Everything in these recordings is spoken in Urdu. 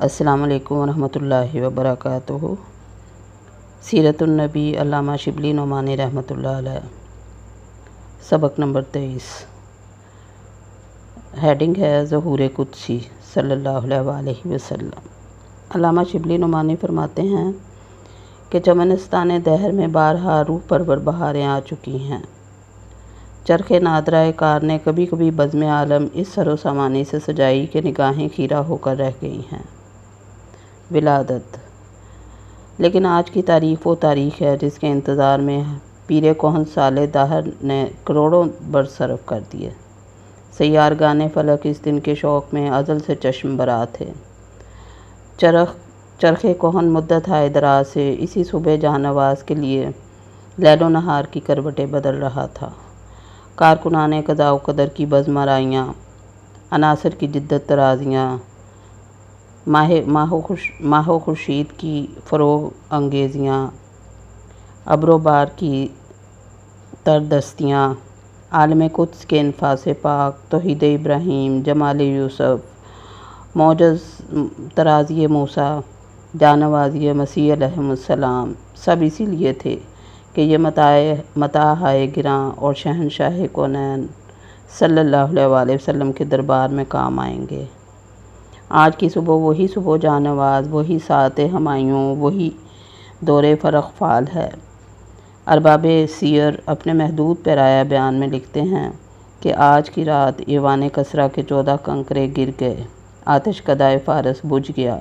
السلام علیکم ورحمۃ اللہ وبرکاتہ۔ سیرت النبی علامہ شبلی نعمانی رحمۃ اللہ علیہ۔ سبق نمبر تیئیس۔ ہیڈنگ ہے ظہور قدسی صلی اللہ علیہ وآلہ وسلم۔ علامہ شبلی نعمانی فرماتے ہیں کہ چمنستان دہر میں بارہا روح پرور بہاریں آ چکی ہیں۔ چرخ نادرہ کار نے کبھی کبھی بزم عالم اس سر و سامانی سے سجائی کہ نگاہیں خیرہ ہو کر رہ گئی ہیں۔ ولادت۔ لیکن آج کی تاریخ وہ تاریخ ہے جس کے انتظار میں پیر کوہن سال دہر نے کروڑوں برس صرف کر دیے۔ سیار گانے فلک اس دن کے شوق میں ازل سے چشم برا تھے چرخ چرخ کوہن مدت آئے دراز سے اسی صبح جہاں نواز کے لیے لیل و نہار کی کروٹیں بدل رہا تھا۔ کارکنان قضاء و قدر کی بزمرائیاں، عناصر کی جدت ترازیاں ماہ ماہ خوش ماہ و خورشید کی فروغ انگیزیاں ابر و بار کی تردستیاں، عالم قدس کے انفاس پاک، توحید ابراہیم، جمال یوسف موجز ترازی موسیٰ جانوازی مسیح علیہ السلام، سب اسی لیے تھے کہ یہ متائے متاع گراں اور شہنشاہ کونین صلی اللہ علیہ وآلہ وسلم کے دربار میں کام آئیں گے۔ آج کی صبح وہی صبح جانواز، وہی سات ہمایوں، وہی دور فرق فعال ہے۔ ارباب سیر اپنے محدود پیرایا بیان میں لکھتے ہیں کہ آج کی رات ایوان کسرا کے چودہ کنکرے گر گئے، آتش کدائے فارس بجھ گیا،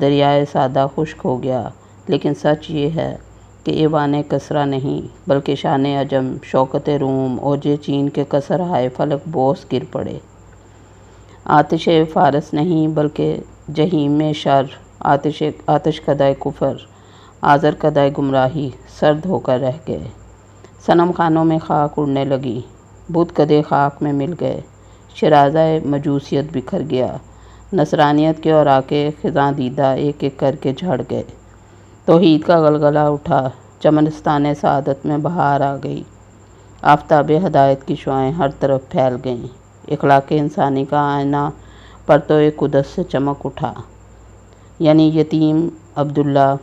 دریائے سادہ خشک ہو گیا۔ لیکن سچ یہ ہے کہ ایوان کسرا نہیں، بلکہ شان عجم، شوکت روم اوجے چین کے کسر ہائے فلک بوس گر پڑے۔ آتش فارس نہیں بلکہ جہیم شر، آتش آتش کدائے کفر، آذر کدائے گمراہی، سرد ہو کر رہ گئے۔ صنم خانوں میں خاک اڑنے لگی بدھ کدے خاک میں مل گئے۔ شرازہ مجوسیت بکھر گیا۔ نصرانیت کے اور آکے خزاں دیدہ ایک ایک کر کے جھڑ گئے۔ توحید کا غلغلہ اٹھا، چمنستان سعادت میں بہار آ گئی۔ آفتاب ہدایت کی شعائیں ہر طرف پھیل گئیں۔ اخلاق انسانی کا آئینہ پرتو قدس سے چمک اٹھا۔ یعنی یتیم، عبداللہ،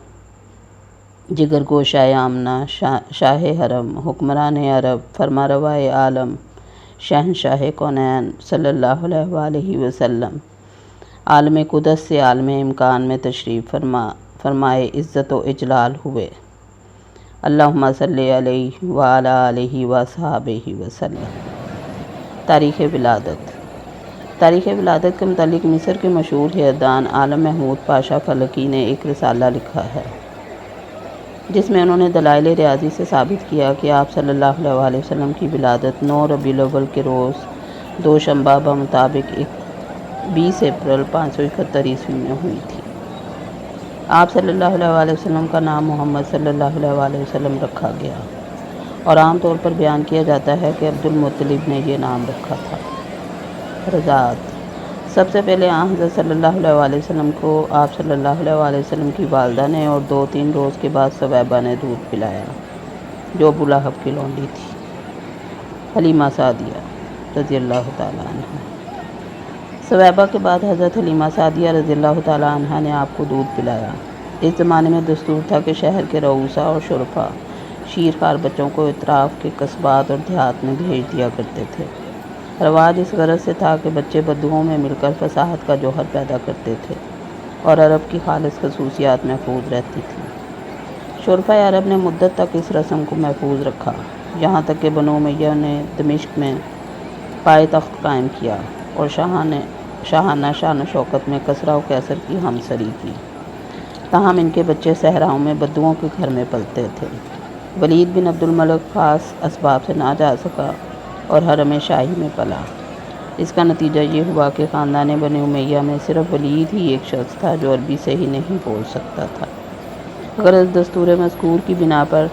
جگر گوشہ آمنہ، شاہ حرم، حکمران عرب فرما روائے عالم، شہنشاہ کونین صلی اللہ علیہ وآلہ وسلم۔ عالم قدس سے عالم امکان میں تشریف فرما، فرمائے عزت و اجلال ہوئے۔ اللہم صلی علیہ وعلا علیہ وصحابہ وسلم۔ تاریخ ولادت۔ تاریخ ولادت کے متعلق مصر کے مشہور حیدان عالم محمود پاشا فلکی نے ایک رسالہ لکھا ہے، جس میں انہوں نے دلائل ریاضی سے ثابت کیا کہ آپ صلی اللہ علیہ وآلہ وسلم کی ولادت نو ربیع الاول کے روز دو شمبہ بمطابق بیس اپریل پانچ سو اکہتر عیسوی میں ہوئی تھی۔ آپ صلی اللہ علیہ وآلہ وسلم کا نام محمد صلی اللہ علیہ وآلہ وسلم رکھا گیا۔ اور عام طور پر بیان کیا جاتا ہے کہ عبد المطلب نے یہ نام رکھا تھا۔ رضاعت۔ سب سے پہلے آن حضرت صلی اللہ علیہ وآلہ وسلم کو آپ صلی اللہ علیہ وآلہ وسلم کی والدہ نے اور دو تین روز کے بعد سویبہ نے دودھ پلایا، جو ابو لہب کی لونڈی تھی۔ حلیمہ سعدیہ رضی اللہ تعالیٰ عنہ۔ سویبہ کے بعد حضرت حلیمہ سعدیہ رضی اللہ تعالیٰ عنہ نے آپ کو دودھ پلایا۔ اس زمانے میں دستور تھا کہ شہر کے رعوسہ اور شرفا شیر خار بچوں کو اطراف کے قصبات اور دیہات میں بھیج دیا کرتے تھے۔ رواج اس غرض سے تھا کہ بچے بدوؤں میں مل کر فصاحت کا جوہر پیدا کرتے تھے اور عرب کی خالص خصوصیات محفوظ رہتی تھیں شرفہ عرب نے مدت تک اس رسم کو محفوظ رکھا، یہاں تک کہ بنو میہ نے دمشق میں پائے تخت قائم کیا اور شاہ نے شاہانہ شان و شوکت میں کسرا و کیسر کی ہمسری کی۔ تاہم ان کے بچے صحراؤں میں بدوؤں کے گھر میں پلتے تھے۔ ولید بن عبد الملک خاص اسباب سے نہ جا سکا اور حرم شاہی میں پلا۔ اس کا نتیجہ یہ ہوا کہ خاندان بن امیہ میں صرف ولید ہی ایک شخص تھا جو عربی سے ہی نہیں بول سکتا تھا۔ اگر اس دستور مذکور کی بنا پر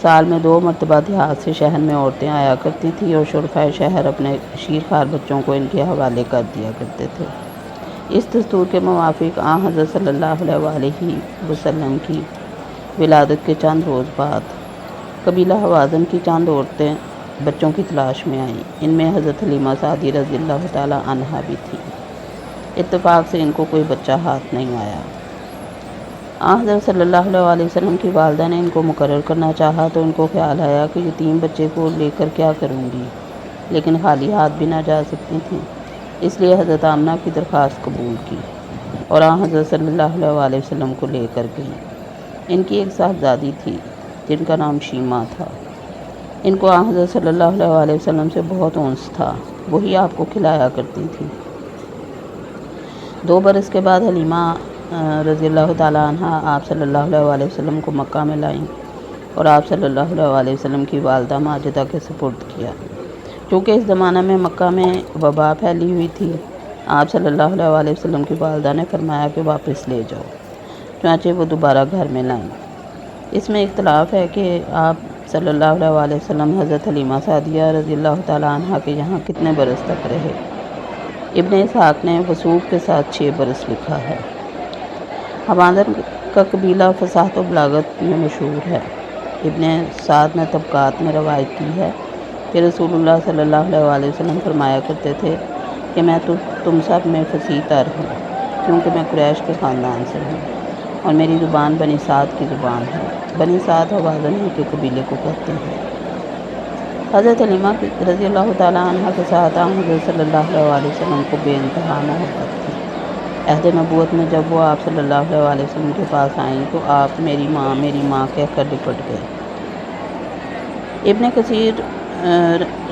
سال میں دو مرتبہ دیہات سے شہر میں عورتیں آیا کرتی تھیں اور شرفۂ شہر اپنے شیر خار بچوں کو ان کے حوالے کر دیا کرتے تھے۔ اس دستور کے موافق آ حضرت صلی اللہ علیہ وآلہ وسلم کی ولادت کے چند روز بعد قبیلہ حوازن کی چند عورتیں بچوں کی تلاش میں آئیں۔ ان میں حضرت حلیمہ سعدی رضی اللہ تعالیٰ عنہ بھی تھی۔ اتفاق سے ان کو کوئی بچہ ہاتھ نہیں آیا۔ آ حضرت صلی اللہ علیہ وسلم کی والدہ نے ان کو مقرر کرنا چاہا تو ان کو خیال آیا کہ یتیم بچے کو لے کر کیا کروں گی، لیکن خالی ہاتھ بھی نہ جا سکتی تھیں۔ اس لیے حضرت آمنہ کی درخواست قبول کی اور آ حضرت صلی اللہ علیہ وسلم کو لے کر گئی ان کی ایک صاحبزادی تھی، جن کا نام شیما تھا۔ ان کو آ حضرت صلی اللہ علیہ وسلم سے بہت اونس تھا، وہی آپ کو کھلایا کرتی تھی۔ دو برس کے بعد حلیمہ رضی اللہ تعالیٰ عنہ آپ صلی اللہ علیہ وسلم کو مکہ میں لائیں اور آپ صلی اللہ علیہ وسلم کی والدہ ماجدہ کے سپرد کیا۔ کیونکہ اس زمانہ میں مکہ میں وبا پھیلی ہوئی تھی، آپ صلی اللہ علیہ وسلم کی والدہ نے فرمایا کہ واپس لے جاؤ۔ چنانچہ وہ دوبارہ گھر میں لائیں اس میں اختلاف ہے کہ آپ صلی اللہ علیہ وسلم، حضرت حلیمہ سعدیہ رضی اللہ تعالیٰ عنہ کے یہاں کتنے برس تک رہے؟ ابن اسحاق نے وصوف کے ساتھ چھ برس لکھا ہے۔ حمادر کا قبیلہ فصاحت و بلاغت میں مشہور ہے۔ ابن سعد نے طبقات میں روایت کی ہے کہ رسول اللہ صلی اللہ علیہ وسلم فرمایا کرتے تھے کہ میں تو تم سب میں فصیح تر ہوں، کیونکہ میں قریش کے خاندان سے ہوں۔ اور میری زبان بنی سعد کی زبان ہے۔ بنی سعد حوازن کے قبیلے کو کہتے ہیں۔ حضرت علیمہ رضی اللہ تعالیٰ عنہ کے ساتھ حضرت صلی اللہ علیہ وسلم کو بے انتہا محبت تھی۔ عہد نبوت میں جب وہ آپ صلی اللہ علیہ وسلم کے پاس آئیں تو آپ میری ماں میری ماں کہہ کر لپٹ گئے۔ ابن کثیر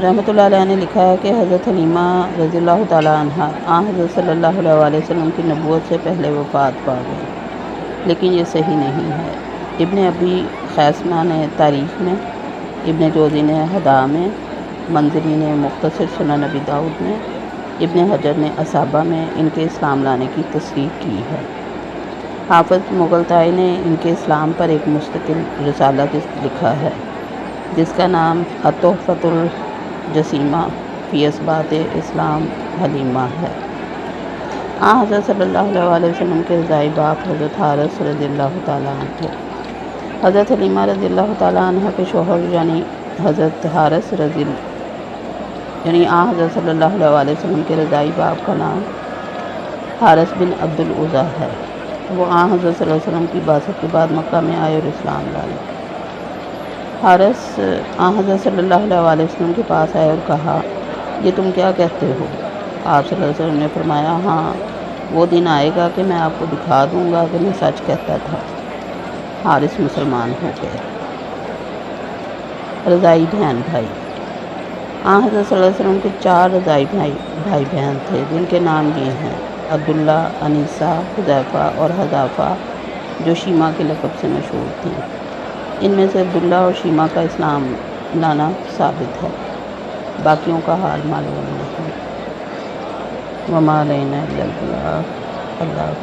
رحمۃ اللہ علیہ نے لکھا ہے کہ حضرت حلیمہ رضی اللہ تعالیٰ عنہ آ حضرت صلی اللہ علیہ وسلم کی نبوت سے پہلے وفات پا گئی لیکن یہ صحیح نہیں ہے۔ ابن ابی خیسمہ نے تاریخ میں، ابن جوزی نے ہدا میں، منظری نے مختصر سنن نبی داؤد میں، ابن حجر نے اسابہ میں ان کے اسلام لانے کی تصریح کی ہے۔ حافظ مغلطائی نے ان کے اسلام پر ایک مستقل رسالہ لکھا ہے، جس کا نام اتحفت الجسیمہ فی اسبات اسلام حلیمہ ہے۔ آ حضرت صلی اللہ علیہ وسلم کے رضائی باپ حضرت حارث رضی اللہ تعالیٰ عنہ۔ حضرت حلیمہ رضی اللہ تعالیٰ عنہ کے شوہر یعنی حضرت حارث رضی یعنی آ حضرت صلی اللہ علیہ وسلم کے رضائی باپ کا نام حارث بن عبد العضا ہے۔ وہ آ حضرت صلی اللہ علیہ وسلم کی باست کے بعد مکہ میں آئے اور اسلام لائے حارث آ حضرت صلی اللہ علیہ وسلم کے پاس آئے اور کہا، یہ تم کیا کہتے ہو؟ آپ صلی اللہ علیہ وسلم نے فرمایا ہاں وہ دن آئے گا کہ میں آپ کو دکھا دوں گا کہ میں سچ کہتا تھا۔ حارث مسلمان ہو گئے۔ رضائی بہن بھائی۔ آ حضرت صلی اللہ علیہ وسلم کے چار رضائی بھائی بھائی بہن تھے، جن کے نام یہ ہیں، عبداللہ، انیسہ، حذیفہ اور حذافہ، جو شیما کے لقب سے مشہور تھیں۔ ان میں سے عبداللہ اور شیما کا اسلام لانا ثابت ہے۔ باقیوں کا حال معلوم نہیں۔ mamalay na ilag na pala